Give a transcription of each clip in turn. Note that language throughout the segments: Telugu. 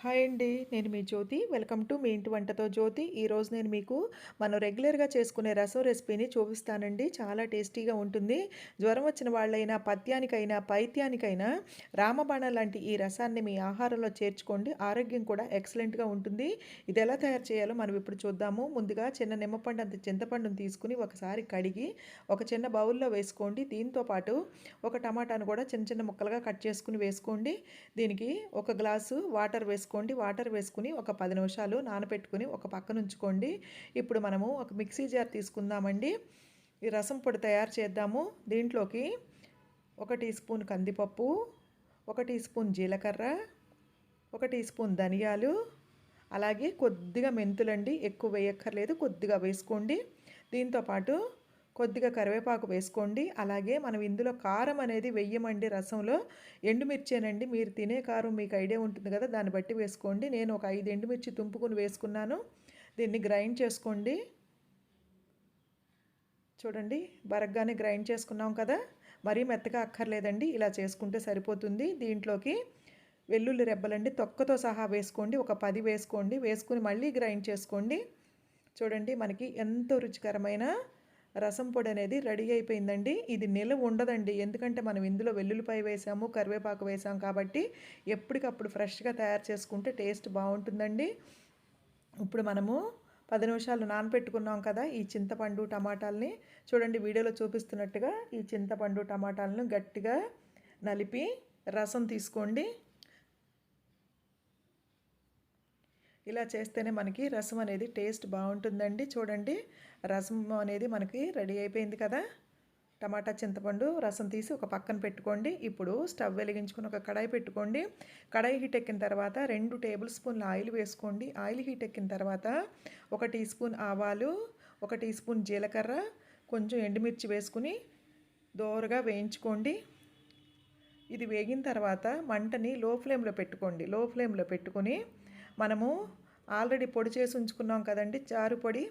హాయ్ అండి నేను మీ జ్యోతి. వెల్కమ్ టు మీ ఇంటి వంటతో జ్యోతి. ఈరోజు నేను మీకు మనం రెగ్యులర్గా చేసుకునే రసం రెసిపీని చూపిస్తానండి. చాలా టేస్టీగా ఉంటుంది. జ్వరం వచ్చిన వాళ్ళైనా పథ్యానికైనా పైత్యానికైనా రామబాణ లాంటి ఈ రసాన్ని మీ ఆహారంలో చేర్చుకోండి. ఆరోగ్యం కూడా ఎక్సలెంట్గా ఉంటుంది. ఇది ఎలా తయారు చేయాలో మనం ఇప్పుడు చూద్దాము. ముందుగా చిన్న నిమ్మపండు అంత చింతపండును తీసుకుని ఒకసారి కడిగి ఒక చిన్న బౌల్లో వేసుకోండి. దీంతో పాటు ఒక టమాటాను కూడా చిన్న చిన్న ముక్కలుగా కట్ చేసుకుని వేసుకోండి. దీనికి ఒక గ్లాసు వాటర్ వేసుకోండి వేసుకోండి వాటర్ వేసుకుని ఒక పది నిమిషాలు నానబెట్టుకుని ఒక పక్కన ఉంచుకోండి. ఇప్పుడు మనము ఒక మిక్సీ జార్ తీసుకుందామండి. ఈ రసం పొడి తయారు చేద్దాము. దీంట్లోకి ఒక టీ స్పూన్ కందిపప్పు ఒక టీ స్పూన్ జీలకర్ర ఒక టీ స్పూన్ ధనియాలు అలాగే కొద్దిగా మెంతులండి ఎక్కువ వేయక్కర్లేదు కొద్దిగా వేసుకోండి. దీంతోపాటు కొద్దిగా కరివేపాకు వేసుకోండి. అలాగే మనం ఇందులో కారం అనేది వెయ్యమండి రసంలో ఎండుమిర్చేనండి. మీరు తినే కారం మీకు ఐడియా ఉంటుంది కదా దాన్ని బట్టి వేసుకోండి. నేను ఒక ఐదు ఎండుమిర్చి తుంపుకుని వేసుకున్నాను. దీన్ని గ్రైండ్ చేసుకోండి. చూడండి బరగ్గానే గ్రైండ్ చేసుకున్నాం కదా. మరీ మెత్తగా అక్కర్లేదండి. ఇలా చేసుకుంటే సరిపోతుంది. దీంట్లోకి వెల్లుల్లి రెబ్బలండి తొక్కతో సహా వేసుకోండి. ఒక పది వేసుకోండి. వేసుకుని మళ్ళీ గ్రైండ్ చేసుకోండి. చూడండి మనకి ఎంతో రుచికరమైన రసం పొడి అనేది రెడీ అయిపోయిందండి. ఇది నిలవ ఉండదండి. ఎందుకంటే మనం ఇందులో వెల్లుల్లిపాయ వేసాము కరివేపాకు వేసాం కాబట్టి ఎప్పటికప్పుడు ఫ్రెష్గా తయారు చేసుకుంటే టేస్ట్ బాగుంటుందండి. ఇప్పుడు మనము పది నిమిషాలు నానపెట్టుకున్నాం కదా ఈ చింతపండు టమాటాలని. చూడండి వీడియోలో చూపిస్తున్నట్టుగా ఈ చింతపండు టమాటాలను గట్టిగా నలిపి రసం తీసుకోండి. ఇలా చేస్తేనే మనకి రసం అనేది టేస్ట్ బాగుంటుందండి. చూడండి రసం అనేది మనకి రెడీ అయిపోయింది కదా. టమాటా చింతపండు రసం తీసి ఒక పక్కన పెట్టుకోండి. ఇప్పుడు స్టవ్ వెలిగించుకుని ఒక కడాయి పెట్టుకోండి. కడాయి హీట్ ఎక్కిన తర్వాత రెండు టేబుల్ స్పూన్ల ఆయిల్ వేసుకోండి. ఆయిల్ హీట్ ఎక్కిన తర్వాత ఒక టీ స్పూన్ ఆవాలు ఒక టీ స్పూన్ జీలకర్ర కొంచెం ఎండుమిర్చి వేసుకుని దోరగా వేయించుకోండి. ఇది వేగిన తర్వాత మంటని లో ఫ్లేమ్లో పెట్టుకోండి. లో ఫ్లేమ్లో పెట్టుకొని మనము ఆల్రెడీ పొడి చేసి ఉంచుకున్నాం కదండి చారు పొడి.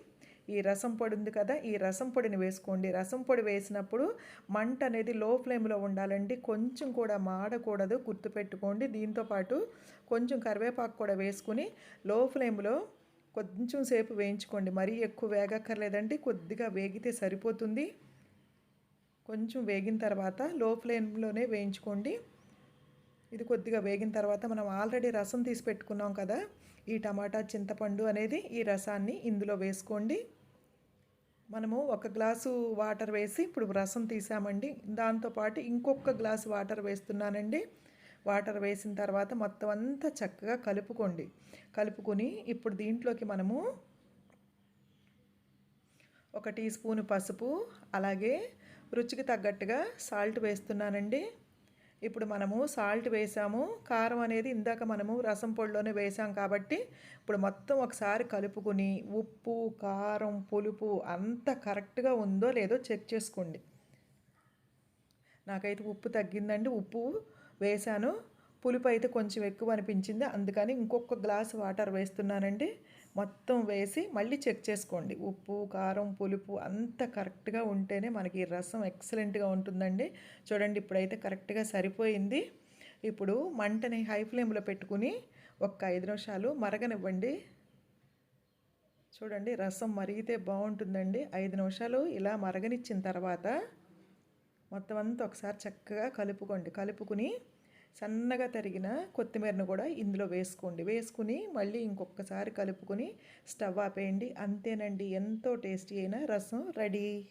ఈ రసం పొడి ఉంది కదా ఈ రసం పొడిని వేసుకోండి. రసం పొడి వేసినప్పుడు మంట అనేది లో ఫ్లేమ్లో ఉండాలండి. కొంచెం కూడా మాడకూడదు గుర్తుపెట్టుకోండి. దీంతోపాటు కొంచెం కరివేపాకు కూడా వేసుకుని లో ఫ్లేమ్లో కొంచెం సేపు వేయించుకోండి. మరీ ఎక్కువ వేగక్కర్లేదండి కొద్దిగా వేగితే సరిపోతుంది. కొంచెం వేగిన తర్వాత లో ఫ్లేమ్లోనే వేయించుకోండి. ఇది కొద్దిగా వేగిన తర్వాత మనం ఆల్రెడీ రసం తీసి పెట్టుకున్నాం కదా ఈ టమాటా చింతపండు అనేది ఈ రసాన్ని ఇందులో వేసుకోండి. మనము ఒక గ్లాసు వాటర్ వేసి ఇప్పుడు రసం తీసామండి. దాంతోపాటు ఇంకొక గ్లాసు వాటర్ వేస్తున్నానండి. వాటర్ వేసిన తర్వాత మొత్తం అంతా చక్కగా కలుపుకోండి. కలుపుకొని ఇప్పుడు దీంట్లోకి మనము ఒక టీ స్పూన్ పసుపు అలాగే రుచికి తగ్గట్టుగా సాల్ట్ వేస్తున్నానండి. ఇప్పుడు మనము సాల్ట్ వేసాము కారం అనేది ఇందాక మనము రసం పొడిలోనే వేసాం కాబట్టి ఇప్పుడు మొత్తం ఒకసారి కలుపుకొని ఉప్పు కారం పులుపు అంత కరెక్ట్గా ఉందో లేదో చెక్ చేసుకోండి. నాకైతే ఉప్పు తగ్గిందండి ఉప్పు వేశాను పులుపు అయితే కొంచెం ఎక్కువ అనిపించింది. అందుకని ఇంకొక గ్లాస్ వాటర్ వేస్తున్నానండి. మొత్తం వేసి మళ్ళీ చెక్ చేసుకోండి. ఉప్పు కారం పులుపు అంత కరెక్ట్గా ఉంటేనే మనకి రసం ఎక్సలెంట్గా ఉంటుందండి. చూడండి ఇప్పుడైతే కరెక్ట్గా సరిపోయింది. ఇప్పుడు మంటని హై ఫ్లేమ్లో పెట్టుకుని ఒక ఐదు నిమిషాలు మరగనివ్వండి. చూడండి రసం మరిగితే బాగుంటుందండి. ఐదు నిమిషాలు ఇలా మరగనిచ్చిన తర్వాత మొత్తం అంతా ఒకసారి చక్కగా కలుపుకోండి. కలుపుకుని సన్నగా తరిగిన కొత్తిమీరను కూడా ఇందులో వేసుకోండి. వేసుకుని మళ్ళీ ఇంకొకసారి కలుపుకొని స్టవ్ ఆపేయండి. అంతేనండి. ఎంతో టేస్టీ అయిన రసం రెడీ.